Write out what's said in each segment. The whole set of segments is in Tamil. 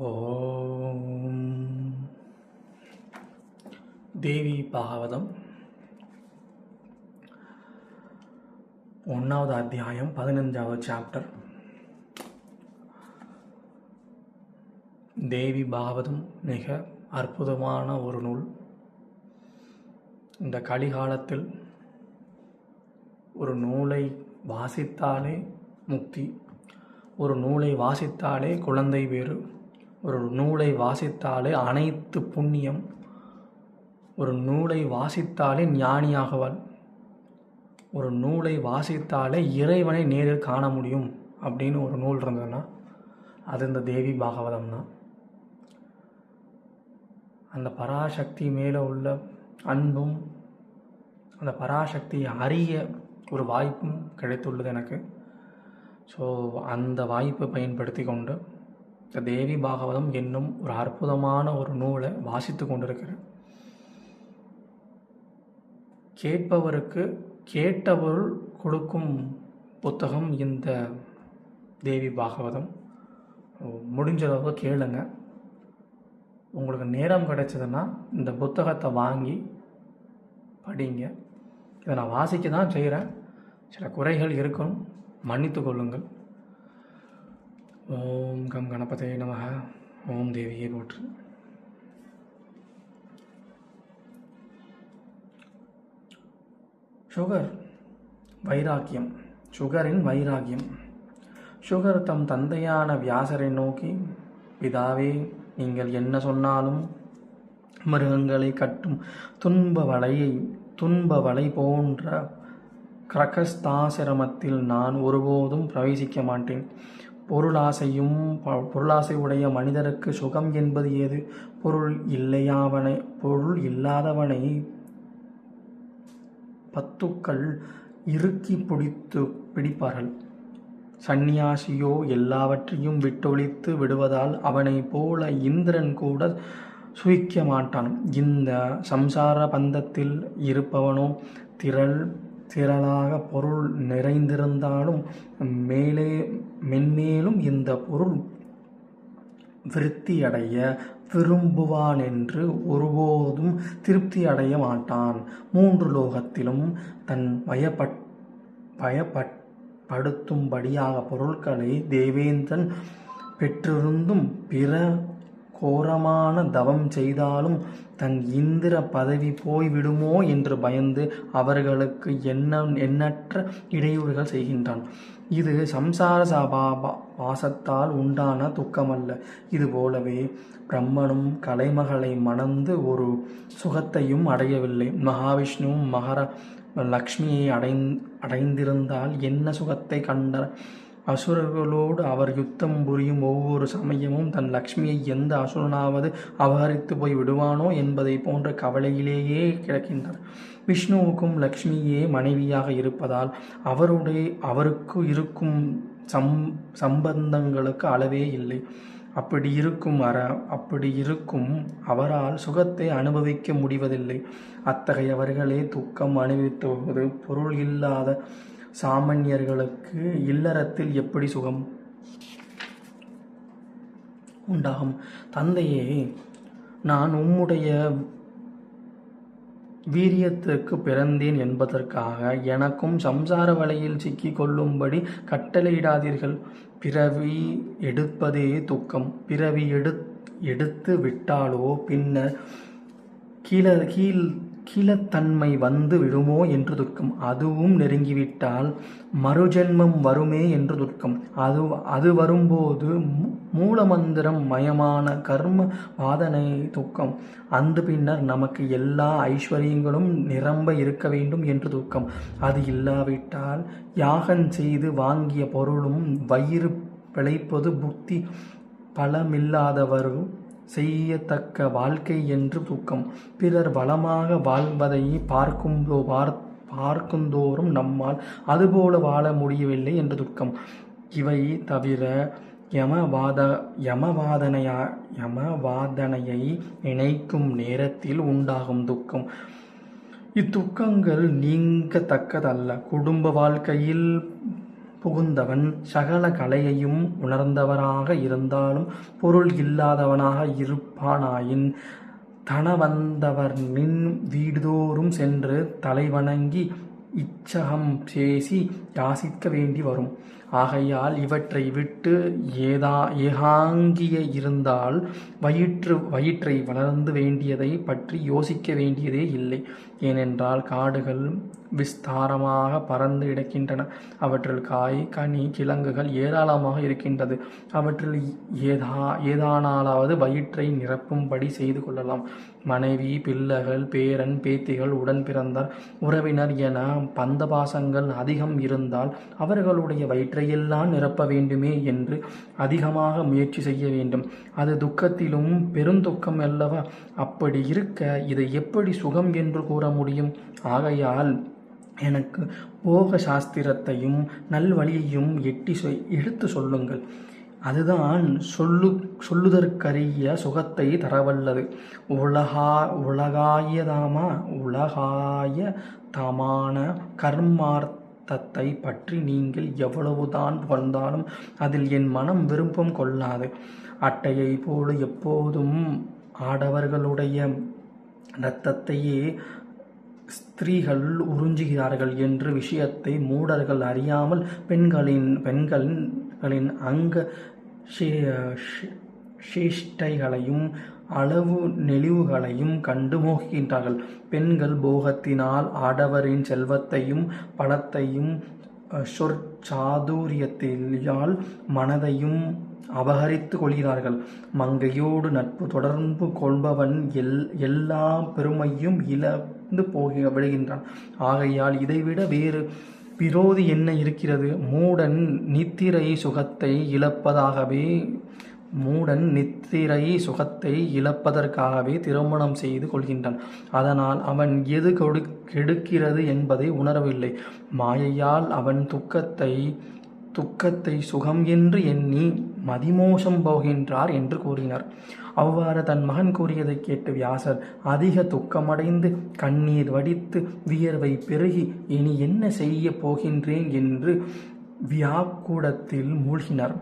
ஓம். தேவி பாகவதம். ஒன்றாவது அத்தியாயம் பதினஞ்சாவது சாப்டர் தேவி பாகவதம் மிக அற்புதமான ஒரு நூல். இந்த கலிகாலத்தில் ஒரு நூலை வாசித்தாலே முக்தி ஒரு நூலை வாசித்தாலே குழந்தை வேறு. ஒரு நூலை வாசித்தாலே அனைத்து புண்ணியம். ஒரு நூலை வாசித்தாலே ஞானியாகவள். ஒரு நூலை வாசித்தாலே இறைவனை நேரில் காண முடியும் அப்படின்னு ஒரு நூல் இருந்ததுன்னா அது இந்த தேவி பாகவதம் தான். அந்த பராசக்தி மேலே உள்ள அன்பும் அந்த பராசக்தியை அறிய ஒரு வாய்ப்பும் கிடைத்துள்ளது எனக்கு. ஸோ அந்த வாய்ப்பை பயன்படுத்தி கொண்டு இந்த தேவி பாகவதம் என்னும் ஒரு அற்புதமான ஒரு நூலை வாசித்து கொண்டிருக்கிறேன் கேட்பவருக்கு கேட்டவருள் கொடுக்கும் புத்தகம் இந்த தேவி பாகவதம். முடிஞ்சளவு கேளுங்க. உங்களுக்கு நேரம் கிடைச்சதுன்னா இந்த புத்தகத்தை வாங்கி படிங்க. இதை நான் வாசிக்க தான் செய்கிறேன். சில குறைகள் இருக்கும். மன்னித்து கொள்ளுங்கள். ஓம் கம் கணபதே நமக. ஓம் தேவியே போற்று. சுகர் வைராக்கியம். சுகரின் வைராக்கியம். சுகர் தம் தந்தையான வியாசரை நோக்கி பிதாவே நீங்கள் என்ன சொன்னாலும் மிருகங்களை கட்டும் துன்ப வலையை துன்ப வலை போன்ற கிரகஸ்தாசிரமத்தில் நான் ஒருபோதும் பிரவேசிக்க மாட்டேன். பொருளாசையும் பொருளாசை உடைய மனிதருக்கு சுகம் என்பது ஏது? பொருள் இல்லையாவனை பொருள் இல்லாதவனை பத்துக்கள் இறுக்கி பிடித்து பிடிப்பார்கள். சந்நியாசியோ எல்லாவற்றையும் விட்டொழித்து விடுவதால் அவனை போல இந்திரன் கூட சுவிக்க மாட்டான். இந்த சம்சார பந்தத்தில் இருப்பவனோ திரள் திரளாக பொருள் நிறைந்திருந்தாலும் மேலே மென்மேலும் இந்த பொருள் விருத்தியடைய விரும்புவான் என்று ஒருபோதும் திருப்தி அடைய மாட்டான். மூன்று லோகத்திலும் தன் பயப்பட் படுத்தும்படியாக பொருட்களை தேவேந்திரன் பெற்றிருந்தும் பிற கோரமான தவம் செய்தாலும் தன் இந்திர பதவி போய்விடுமோ என்று பயந்து அவர்களுக்கு என்ன எண்ணற்ற இடையூறுகள் செய்கின்றான். இது சம்சார சபா பாசத்தால் உண்டான துக்கமல்ல. இது போலவே பிரம்மனும் கலைமகளை மணந்து ஒரு சுகத்தையும் அடையவில்லை. மகாவிஷ்ணுவும் மகர லக்ஷ்மியை அடை அடைந்திருந்தால் என்ன சுகத்தை கண்ட அசுரர்களோடு அவர் யுத்தம் புரியும் ஒவ்வொரு சமயமும் தன் லக்ஷ்மியை எந்த அசுரனாவது அபகரித்து போய் விடுவானோ என்பதை போன்ற கவலையிலேயே கிடக்கின்றார் விஷ்ணுவுக்கும் லக்ஷ்மியே மனைவியாக இருப்பதால் அவருடைய அவருக்கு இருக்கும் சம் சம்பந்தங்களுக்கு அளவே இல்லை. அப்படி இருக்கும் அற அப்படி இருக்கும் அவரால் சுகத்தை அனுபவிக்க முடிவதில்லை. அத்தகையவர்களே துக்கம் அனுபவித்துவது பொருள் இல்லாத சாமானியர்களுக்கு இல்லறத்தில் எப்படி சுகம் உண்டாகும்? தந்தையே நான் உம்முடைய வீரியத்திற்கு பிறந்தேன் என்பதற்காக எனக்கும் சம்சார வலையில் சிக்கி கொள்ளும்படி கட்டளையிடாதீர்கள். பிறவி எடுப்பதே துக்கம். பிறவி எடு எடுத்து விட்டாலோ பின்னர் கீழ கீழ் கீழத்தன்மை வந்து விடுமோ என்று துக்கம். அதுவும் நெருங்கிவிட்டால் மறுஜென்மம் வருமே என்று துக்கம். அது அது வரும்போது மூலமந்திரம் மயமான கர்ம வாதனை துக்கம். அந்த பின்னர் நமக்கு எல்லா ஐஸ்வர்யங்களும் நிரம்ப இருக்க வேண்டும் என்று துக்கம். அது இல்லாவிட்டால் யாகம் செய்து வாங்கிய பொருளும் வயிறு பிழைப்பது புத்தி பலமில்லாதவரும் செய்யத்தக்க வாழ்க்கை என்று துக்கம். பிறர் வளமாக வாழ்வதை பார்க்கும் பார் பார்க்குந்தோறும் நம்மால் அதுபோல வாழ முடியவில்லை என்று துக்கம். இவை தவிர யமவாத யமவாதனையா யமவாதனையை நினைக்கும் நேரத்தில் உண்டாகும் துக்கம். இத்துக்கங்கள் நீங்கத்தக்கதல்ல. குடும்ப வாழ்க்கையில் புகுந்தவன் சகல கலையையும் உணர்ந்தவராக இருந்தாலும் பொருள் இல்லாதவனாக இருப்பானாயின் தனவந்தவர்னின் வீடுதோறும் சென்று தலைவணங்கி இச்சகம் பேசி யாசிக்க வேண்டி வரும். ஆகையால் இவற்றை விட்டு ஏதா ஏகாங்கிய இருந்தால் வயிற்று வயிற்றை வளர்ந்து வேண்டியதை பற்றி யோசிக்க வேண்டியதே இல்லை. ஏனென்றால் காடுகள் விஸ்தாரமாக பறந்து கிடக்கின்றன. அவற்றில் காய் கனி கிழங்குகள் ஏராளமாக இருக்கின்றது. அவற்றில் ஏதா ஏதானாலாவது வயிற்றை நிரப்பும்படி செய்து கொள்ளலாம். மனைவி பிள்ளைகள் பேரன் பேத்திகள் உடன் பிறந்தார். உறவினர் என பந்தபாசங்கள் அதிகம் இருந்தால் அவர்களுடைய இவற்றையெல்லாம் நிரப்ப வேண்டுமே என்று அதிகமாக முயற்சி செய்ய வேண்டும். அது துக்கத்திலும் பெருந்துக்கம் அல்லவா? அப்படி இருக்க இதை எப்படி சுகம் என்று கூற முடியும்? ஆகையால் எனக்கு போக சாஸ்திரத்தையும் நல்வழியையும் எட்டி சொ எடுத்து சொல்லுங்கள். அதுதான் சொல்லு சொல்லுதற்கரிய சுகத்தை தரவல்லது. உலகா உலகாயதாமா உலகாய தமான கர்மார்த்த கர்மார்த்தத்தை பற்றி நீங்கள் எவ்வளவுதான் புகழ்ந்தாலும் அதில் என் மனம் விருப்பம் கொள்ளாது. அட்டையை போல எப்போதும் ஆடவர்களுடைய இரத்தத்தையே ஸ்திரீகள் உறிஞ்சுகிறார்கள் என்ற விஷயத்தை மூடர்கள் அறியாமல் பெண்களின் பெண்களின் அங்க சேஷ்டைகளையும் அளவு நெளிவுகளையும் கண்டு மோகிக்கின்றார்கள் பெண்கள் போகத்தினால் ஆடவரின் செல்வத்தையும் பணத்தையும் சொற்சாதுரியத்தியால் மனதையும் அபகரித்து கொள்கிறார்கள். மங்கையோடு நட்பு தொடர்பு கொள்பவன் எல் எல்லா பெருமையும் இழந்து போக விடுகின்றான். ஆகையால் இதைவிட வேறு விரோதி என்ன இருக்கிறது? மூடன் நித்திரை சுகத்தை இழப்பதாகவே மூடன் நித்திரை சுகத்தை இழப்பதற்காகவே திருமணம் செய்து கொள்கின்றான். அதனால் அவன் எது கொடு கெடுக்கிறது என்பதை உணரவில்லை. மாயையால் அவன் துக்கத்தை துக்கத்தை சுகம் என்று எண்ணி மதிமோசம் போகின்றார் என்று கூறினார். அவ்வாறு தன் மகன் கூறியதை கேட்டு வியாசர் அதிக துக்கமடைந்து கண்ணீர் வடித்து வியர்வை பெருகி இனி என்ன செய்ய போகின்றேன்? என்று வியாக்குடத்தில் மூழ்கினார்.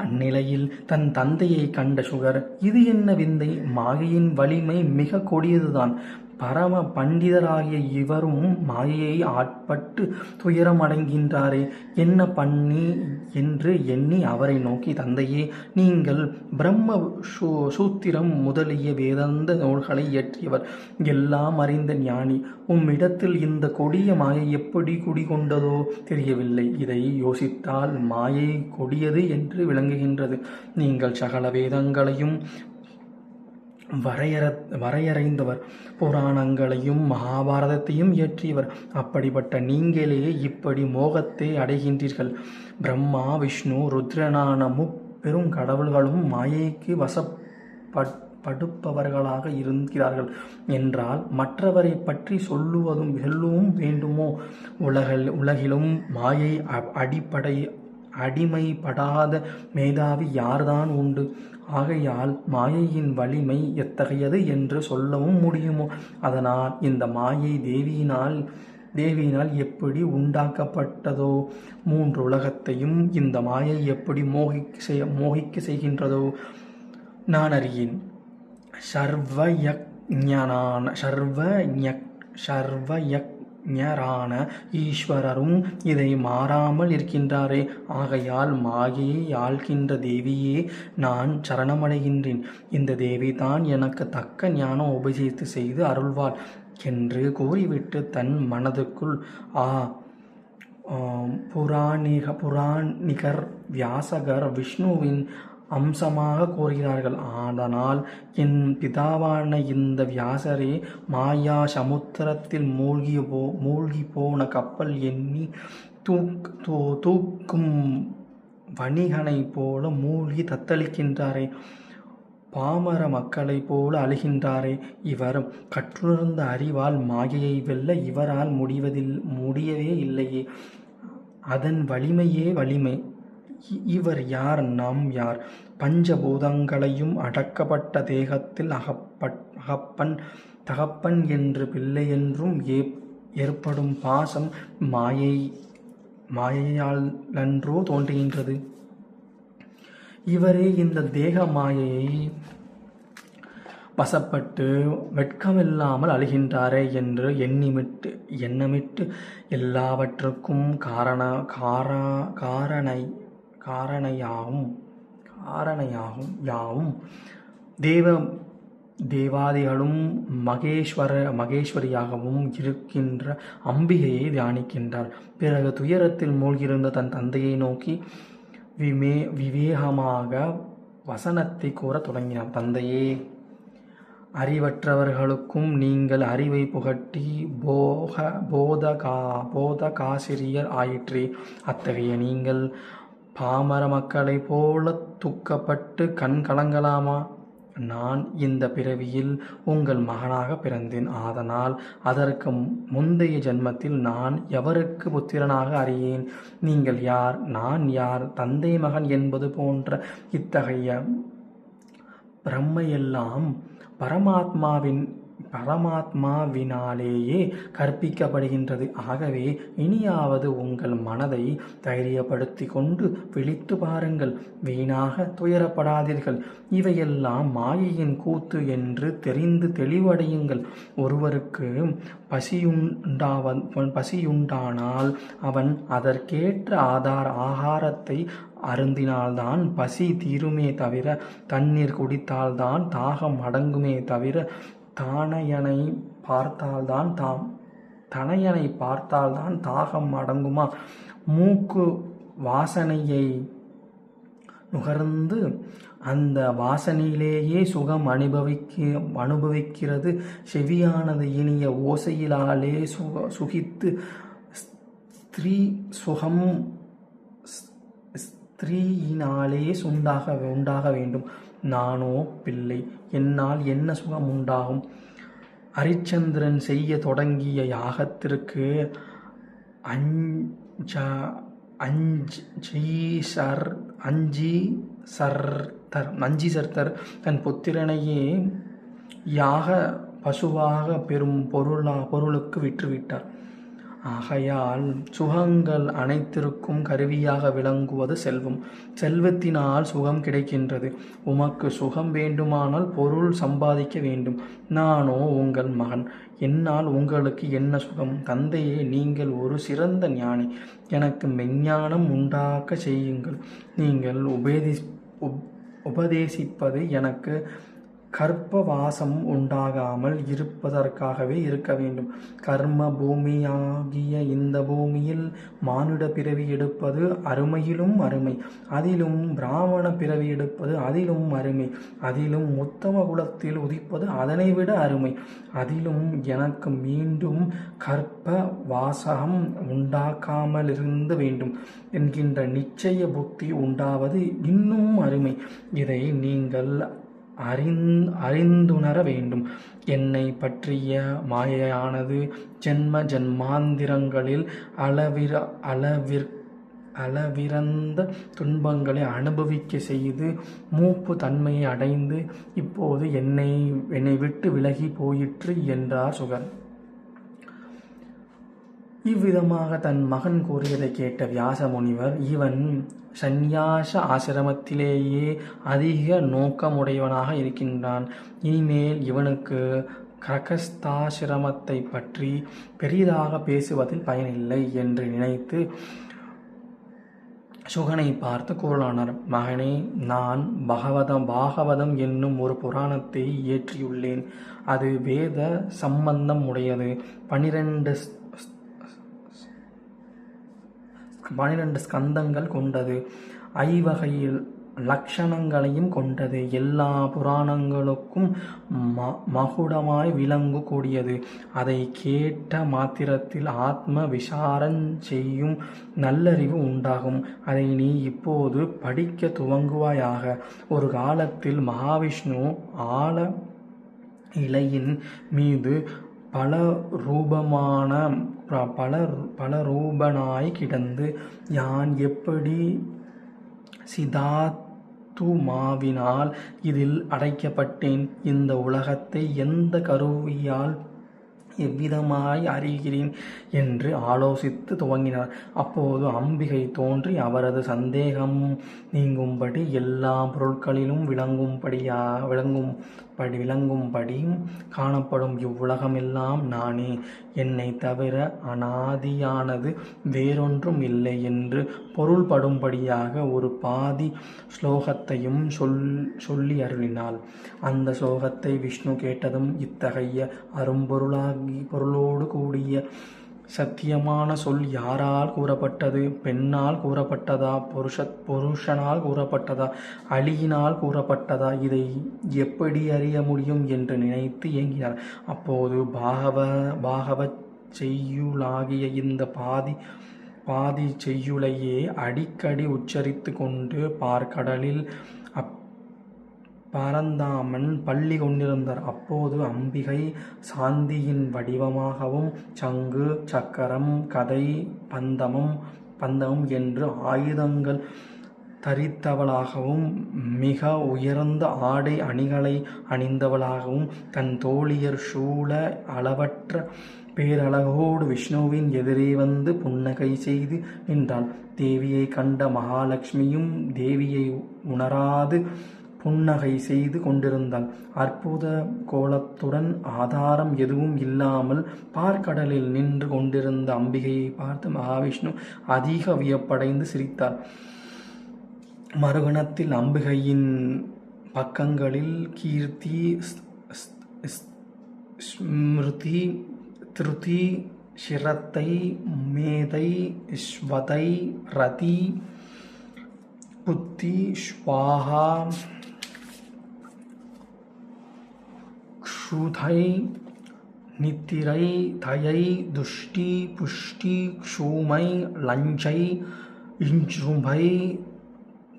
அந்நிலையில் தன் தந்தையை கண்ட சுகர் இது என்ன விந்தை? மாயையின் வலிமை மிக கொடியதுதான். பரம பண்டிதராகிய இவரும் மாயையை ஆட்பட்டு துயரமடைகின்றாரே. என்ன பண்ணி என்று எண்ணி அவரை நோக்கி தந்தையே நீங்கள் பிரம்ம சூத்திரம் முதலிய வேதாந்த நூல்களை இயற்றியவர். எல்லாம் அறிந்த ஞானி. உம்மிடத்தில் இந்த கொடிய மாயை எப்படி குடிகொண்டதோ தெரியவில்லை. இதை யோசித்தால் மாயை கொடியது என்று விளங்குகின்றது. நீங்கள் சகல வேதங்களையும் வரையற வரையறைந்தவர். புராணங்களையும் மகாபாரதத்தையும் இயற்றியவர். அப்படிப்பட்ட நீங்களே இப்படி மோகத்தை அடைகின்றீர்கள். பிரம்மா விஷ்ணு ருத்ரனான முப்பெரும் கடவுள்களும் மாயைக்கு வசப்பட் படுப்பவர்களாக இருக்கிறார்கள். என்றால் மற்றவரை பற்றி சொல்லுவதும் சொல்லவும் வேண்டுமோ? உலகில் உலகிலும் மாயை அடிப்படை அடிமைப்படாத மேதாவி யார்தான் உண்டு? ஆகையால் மாயையின் வலிமை எத்தகையது என்று சொல்லவும் முடியுமோ? அதனால் இந்த மாயை தேவியினால் தேவியினால் எப்படி உண்டாக்கப்பட்டதோ? மூன்று உலகத்தையும் இந்த மாயை எப்படி மோகிக்க செய்ய மோகிக்க செய்கின்றதோ? நான் அறியேன். சர்வயஞான சர்வ சர்வயக் ஞரான ஈஸ்வரரும் இதை மாறாமல் இருக்கின்றாரே. ஆகையால் மாயையை ஆள்கின்ற தேவியே நான் சரணமடைகின்றேன். இந்த தேவி தான் எனக்கு தக்க ஞானம் உபதேசித்து செய்து அருள்வாள் என்று கூறிவிட்டு தன் மனதுக்குள் ஆ புராணிக புராணிகர் வியாசகர் விஷ்ணுவின் அம்சமாக கூறுகிறார்கள். ஆதனால் என் பிதாவான இந்த வியாசரே மாயா சமுத்திரத்தில் மூழ்கிய போ மூழ்கி போன கப்பல் எண்ணி தூக் தூ தூக்கும் வணிகனைப் போல மூழ்கி தத்தளிக்கின்றாரே. பாமர மக்களைப் போல அழுகின்றாரே. இவர் கற்றுணர்ந்த அறிவால் மாயையை வெல்ல இவரால் முடிவதில் முடியவே இல்லையே. அதன் வலிமையே வலிமை. இவர் யார்? நாம் யார்? பஞ்சபூதங்களையும் அடக்கப்பட்ட தேகத்தில் அகப்பட் அகப்பன் தகப்பன் என்று பிள்ளை என்றும் ஏ ஏற்படும் பாசம் மாயை மாயையாலன்றோ தோன்றுகின்றது. இவரே இந்த தேக மாயையை வசப்பட்டு வெட்கமில்லாமல் அழுகின்றாரே என்று எண்ணிமிட்டு எண்ணமிட்டு எல்லாவற்றுக்கும் காரண காரா காரணை காரணையாகும். காரணையாகும் யாவும். தேவ தேவாதிகளும் மகேஸ்வர மகேஸ்வரியாகவும் இருக்கின்ற அம்பிகையை தியானிக்கின்றார். பிறகு துயரத்தில் மூழ்கியிருந்த தன் தந்தையை நோக்கி விமே விவேகமாக வசனத்தை கூறத் தொடங்கினார். தந்தையே அறிவற்றவர்களுக்கும் நீங்கள் அறிவை புகட்டி போக போதகா போதகாசிரியர் ஆயிற்றே அத்தகைய நீங்கள் பாமர மக்களைப் போல துக்கப்பட்டு கண் கலங்கலாமா? நான் இந்த பிறவியில் உங்கள் மகனாக பிறந்தேன். அதனால் அதற்கு முந்தைய ஜென்மத்தில் நான் எவருக்கு புத்திரனாக அறியேன்? நீங்கள் யார்? நான் யார்? தந்தை மகன் என்பது போன்ற இத்தகைய பிரம்மையெல்லாம் பரமாத்மாவின் பரமாத்மாவினாலேயே கற்பிக்கப்படுகின்றது. ஆகவே இனியாவது உங்கள் மனதை தைரியப்படுத்தி கொண்டு விழித்து பாருங்கள். வீணாக துயரப்படாதீர்கள். இவையெல்லாம் மாயையின் கூத்து என்று தெரிந்து தெளிவடையுங்கள். ஒருவருக்கு பசியுண்டாவ பசியுண்டானால் அவன் அதற்கேற்ற ஆதார ஆகாரத்தை அருந்தினால்தான் பசி தீருமே தவிர தண்ணீர் குடித்தால்தான் தாகம் அடங்குமே தவிர தானையனை பார்த்தால்தான் தாம் தனையனை பார்த்தால்தான் தாகம் அடங்குமா? மூக்கு வாசனையை நுகர்ந்து அந்த வாசனையிலேயே சுகம் அனுபவிக்க அனுபவிக்கிறது. செவியானது இனிய ஓசையிலாலே சுக சுகித்து ஸ்திரீ சுகம் ஸ்திரீயினாலே உண்டாக உண்டாக வேண்டும். நானோ பிள்ளை. என்னால் என்ன சுகம் உண்டாகும்? ஹரிச்சந்திரன் செய்ய தொடங்கிய யாகத்திற்கு அஞ்ச அஞ்சீசர் அஞ்சி சர்த்தர் அஞ்சி சர்த்தர் தன் புத்திரனையே யாக பசுவாக பெறும் பொருளா பொருளுக்கு விற்றுவிட்டார். ஆகையால் சுகங்கள் அனைத்திற்கும் கருவியாக விளங்குவது செல்வம். செல்வத்தினால் சுகம் கிடைக்கின்றது. உமக்கு சுகம் வேண்டுமானால் பொருள் சம்பாதிக்க வேண்டும். நானோ உங்கள் மகன். என்னால் உங்களுக்கு என்ன சுகம்? தந்தையே நீங்கள் ஒரு சிறந்த ஞானி. எனக்கு மெஞ்ஞானம் உண்டாக்க செய்யுங்கள். நீங்கள் உபேதி உப் உபதேசிப்பது எனக்கு கற்ப வாசம் உண்டாகாமல் இருப்பதற்காகவே இருக்க வேண்டும். கர்ம பூமியாகிய இந்த பூமியில் மானுட பிறவி எடுப்பது அருமையிலும் அருமை. அதிலும் பிராமண பிறவி எடுப்பது அதிலும் அருமை. அதிலும் உத்தம குலத்தில் உதிப்பது அதனை விட அருமை. அதிலும் எனக்கு மீண்டும் கற்ப வாசகம் உண்டாக்காமல் இருந்து வேண்டும் என்கின்ற நிச்சய புத்தி உண்டாவது இன்னும் அருமை. இதை நீங்கள் அறிந் அறிந்துணர வேண்டும். என்னை பற்றிய மாயையானது ஜென்ம ஜென்மாந்திரங்களில் அளவிர அளவிற் அளவிறந்த துன்பங்களை அனுபவிக்க செய்து மூப்பு தன்மையை அடைந்து இப்போது என்னை என்னை விட்டு விலகி போயிற்று என்றார் சுகர் இவ்விதமாக தன் மகன் கூறியதை கேட்ட வியாச முனிவர் இவன் சந்நியாச ஆசிரமத்திலேயே அதிக நோக்கமுடையவனாக இருக்கின்றான். இனிமேல் இவனுக்கு கிரகஸ்தாசிரமத்தை பற்றி பெரிதாக பேசுவதில் பயனில்லை என்று நினைத்து சுகனை பார்த்து கூறலானார். மகனே நான் பகவதம் பாகவதம் என்னும் ஒரு புராணத்தை இயற்றியுள்ளேன். அது வேத சம்பந்தம் உடையது. பனிரெண்டு பனிரெண்டு ஸ்கந்தங்கள் கொண்டது. ஐவகையில் லட்சணங்களையும் கொண்டது. எல்லா புராணங்களுக்கும் ம மகுடமாய் விளங்கக்கூடியது அதை கேட்ட மாத்திரத்தில் ஆத்ம விசாரம் செய்யும் நல்லறிவு உண்டாகும். அதை நீ இப்போது படிக்க துவங்குவாயாக. ஒரு காலத்தில் மகாவிஷ்ணு ஆழ இலையின் மீது பல ரூபமான பல பல ரூபனாய் கிடந்து யான் எப்படி சிதாத்துமாவினால் இதில் அடைக்கப்பட்டேன்? இந்த உலகத்தை எந்த கருவியால் எவ்விதமாய் அறிகிறேன் என்று ஆலோசித்து துவங்கினார். அப்போது அம்பிகை தோன்றி அவரது சந்தேகம் நீங்கும்படி எல்லா பொருட்களிலும் விளங்கும்படியா விளங்கும்படி விளங்கும்படியும் காணப்படும். இவ்வுலகமெல்லாம் நானே. என்னை தவிர அனாதியானது வேறொன்றும் இல்லை என்று பொருள்படும்படியாக ஒரு பாதி ஸ்லோகத்தையும் சொல் சொல்லி அருளினாள். அந்த ஸ்லோகத்தை விஷ்ணு கேட்டதும் இத்தகைய அரும்பொருளாக பொருளோடு கூடிய சத்தியமான சொல் யாரால் கூறப்பட்டது? பெண்ணால் கூறப்பட்டதா? புருஷ புருஷனால் கூறப்பட்டதா? அழியினால் கூறப்பட்டதா? இதை எப்படி அறிய முடியும் என்று நினைத்து இயங்கினார் அப்போது பாகவ பாகவ செய்யுளாகிய இந்த பாதி பாதி செய்யுளையே அடிக்கடி உச்சரித்து கொண்டு பார்க்கடலில் பரந்தாமன் பள்ளி கொண்டிருந்தார். அப்போது அம்பிகை சாந்தியின் வடிவமாகவும் சங்கு சக்கரம் கதை பந்தமும் பந்தமும் என்று ஆயுதங்கள் தரித்தவளாகவும் மிக உயர்ந்த ஆடை அணிகளை அணிந்தவளாகவும் தன் தோழியர் சூழ அளவற்ற பேரழகோடு விஷ்ணுவின் எதிரே வந்து புன்னகை செய்து நின்றாள். தேவியை கண்ட மகாலட்சுமியும் தேவியை உணராது புன்னகை செய்து கொண்டிருந்தாள். அற்புத கோலத்துடன் ஆதாரம் எதுவும் இல்லாமல் பார்க்கடலில் நின்று கொண்டிருந்த அம்பிகையை பார்த்து மகாவிஷ்ணு அதிக வியப்படைந்து சிரித்தார். மறுகணத்தில் அம்பிகையின் பக்கங்களில் கீர்த்தி ஸ்மிருதி திருதி சிரத்தை மேதை ஸ்வதை ரதி புத்தி ஸ்வாஹா ஸ்ருதை நித்திரை தயை துஷ்டி புஷ்டி க்ஷூமை லஞ்சை இஞ்சும்பை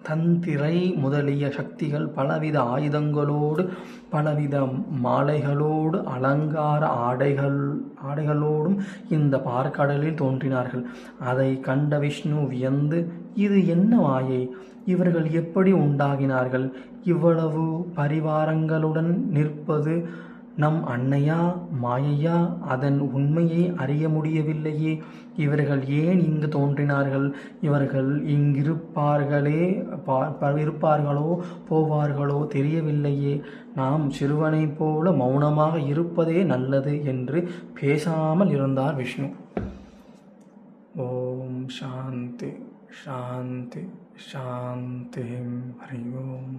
தந்திரை முதலிய சக்திகள் பலவித ஆயுதங்களோடு பலவித மாலைகளோடு அலங்கார ஆடைகள் ஆடைகளோடும் இந்த பார்க்கடலில் தோன்றினார்கள். அதை கண்ட விஷ்ணு வியந்து இது என்ன மாயை இவர்கள் எப்படி உண்டாகினார்கள்? இவ்வளவு பரிவாரங்களுடன் நிற்பது நம் அன்னையா மாயையா அதன் உண்மையை அறிய முடியவில்லையே. இவர்கள் ஏன் இங்கு தோன்றினார்கள்? இவர்கள் இங்கிருப்பார்களே இருப்பார்களோ போவார்களோ தெரியவில்லையே. நாம் சிறுவனைப் போல மௌனமாக இருப்பதே நல்லது என்று பேசாமல் இருந்தார் விஷ்ணு. ஓம் சாந்தி சாந்தி சாந்தி ஹரி ஓம்.